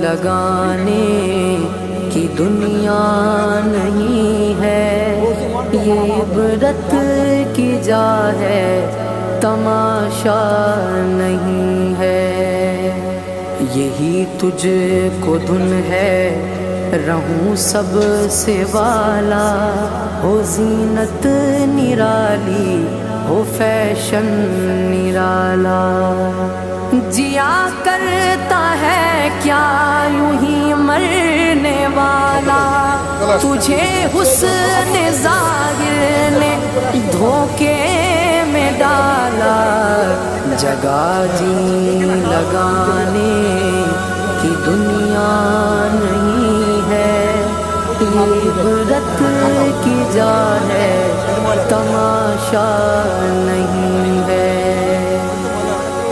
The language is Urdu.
لگانے کی دنیا نہیں ہے۔ یہ عبرت کی جا ہے، تماشا نہیں ہے۔ یہی تجھ کو دھن ہے، رہوں سب سے والا۔ ہو زینت نرالی، ہو فیشن نرالا۔ جیا کرتا ہے کیا یوں ہی مرنے والا؟ تجھے حسن ظاہر نے دھوکے میں ڈالا، جگہ جی لگانے کی دنیا نہیں ہے عبرت کی جا ہے، تماشا نہیں